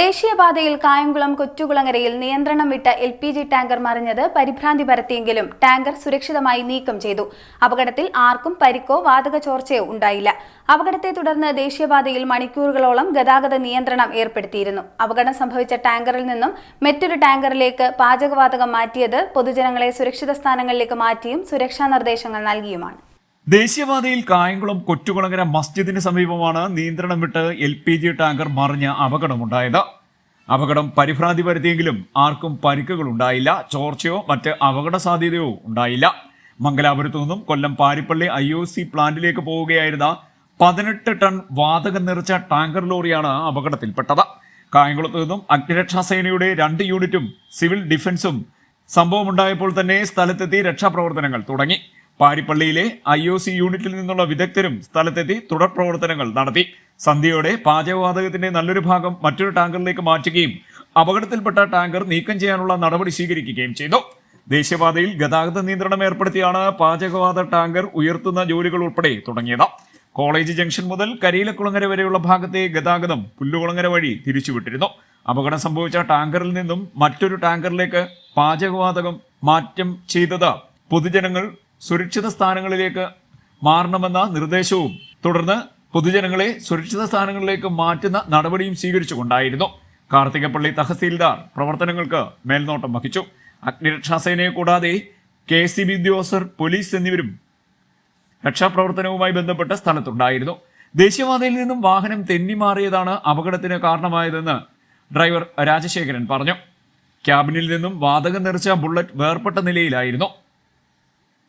ദേശീയപാതയിൽ കായംകുളം കൊച്ചുകുളങ്ങരയിൽ നിയന്ത്രണം വിട്ട എൽ പി ജി ടാങ്കർ മറിഞ്ഞത് പരിഭ്രാന്തി പരത്തിയെങ്കിലും ടാങ്കർ സുരക്ഷിതമായി നീക്കം ചെയ്തു. അപകടത്തിൽ ആർക്കും പരിക്കോ വാതക ചോർച്ചയോ ഉണ്ടായില്ല. അപകടത്തെ തുടർന്ന് ദേശീയപാതയിൽ മണിക്കൂറുകളോളം ഗതാഗത നിയന്ത്രണം ഏർപ്പെടുത്തിയിരുന്നു. അപകടം സംഭവിച്ച ടാങ്കറിൽ നിന്നും മറ്റൊരു ടാങ്കറിലേക്ക് പാചകവാതകം മാറ്റിയത് പൊതുജനങ്ങളെ സുരക്ഷിത സ്ഥാനങ്ങളിലേക്ക് മാറ്റിയും സുരക്ഷാ നിർദ്ദേശങ്ങൾ നൽകിയുമാണ്. ദേശീയപാതയിൽ കായംകുളം കൊറ്റുകുളങ്ങര മസ്ജിദിന് സമീപമാണ് നിയന്ത്രണം വിട്ട് എൽ പി ജി ടാങ്കർ മറിഞ്ഞ അപകടമുണ്ടായത്. അപകടം പരിഭ്രാന്തി വരുത്തിയെങ്കിലും ആർക്കും പരിക്കുകൾ ഉണ്ടായില്ല ചോർച്ചയോ മറ്റ് അപകട സാധ്യതയോ ഉണ്ടായില്ല. മംഗലാപുരത്തു നിന്നും Kollam Parippally I O C പ്ലാന്റിലേക്ക് പോവുകയായിരുന്ന പതിനെട്ട് ടൺ വാതകം നിറച്ച ടാങ്കർ ലോറിയാണ് അപകടത്തിൽപ്പെട്ടത്. കായംകുളത്ത് നിന്നും അഗ്നിരക്ഷാ സേനയുടെ രണ്ട് യൂണിറ്റും സിവിൽ ഡിഫൻസും സംഭവമുണ്ടായപ്പോൾ തന്നെ സ്ഥലത്തെത്തി രക്ഷാപ്രവർത്തനങ്ങൾ തുടങ്ങി. പാരിപ്പള്ളിയിലെ ഐ ഒ സി യൂണിറ്റിൽ നിന്നുള്ള വിദഗ്ധരും സ്ഥലത്തെത്തി തുടർ പ്രവർത്തനങ്ങൾ നടത്തി. സന്ധ്യയോടെ പാചകവാതകത്തിന്റെ നല്ലൊരു ഭാഗം മറ്റൊരു ടാങ്കറിലേക്ക് മാറ്റുകയും അപകടത്തിൽപ്പെട്ട ടാങ്കർ നീക്കം ചെയ്യാനുള്ള നടപടി സ്വീകരിക്കുകയും ചെയ്തു. ദേശീയപാതയിൽ ഗതാഗത നിയന്ത്രണം ഏർപ്പെടുത്തിയാണ് പാചകവാത ടാങ്കർ ഉയർത്തുന്ന ജോലികൾ ഉൾപ്പെടെ തുടങ്ങിയത്. കോളേജ് ജംഗ്ഷൻ മുതൽ കരിയിലക്കുളങ്ങര വരെയുള്ള ഭാഗത്തെ ഗതാഗതം പുല്ലുകുളങ്ങര വഴി തിരിച്ചുവിട്ടിരുന്നു. അപകടം സംഭവിച്ച ടാങ്കറിൽ നിന്നും മറ്റൊരു ടാങ്കറിലേക്ക് പാചകവാതകം മാറ്റം ചെയ്തത് പൊതുജനങ്ങൾ സുരക്ഷിത സ്ഥാനങ്ങളിലേക്ക് മാറണമെന്ന നിർദ്ദേശവും തുടർന്ന് പൊതുജനങ്ങളെ സുരക്ഷിത സ്ഥാനങ്ങളിലേക്ക് മാറ്റുന്ന നടപടിയും സ്വീകരിച്ചുകൊണ്ടായിരുന്നു. കാർത്തികപ്പള്ളി തഹസീൽദാർ പ്രവർത്തനങ്ങൾക്ക് മേൽനോട്ടം വഹിച്ചു. അഗ്നിരക്ഷാസേനയെ കൂടാതെ കെ സി ബി ഉദ്യോഗസ്ഥർ പോലീസ് എന്നിവരും രക്ഷാപ്രവർത്തനവുമായി ബന്ധപ്പെട്ട സ്ഥലത്തുണ്ടായിരുന്നു. ദേശീയപാതയിൽ നിന്നും വാഹനം തെന്നിമാറിയതാണ് അപകടത്തിന് കാരണമായതെന്ന് ഡ്രൈവർ രാജശേഖരൻ പറഞ്ഞു. ക്യാബിനിൽ നിന്നും വാതകം നിറച്ച ബുള്ളറ്റ് വേർപെട്ട നിലയിലായിരുന്നു.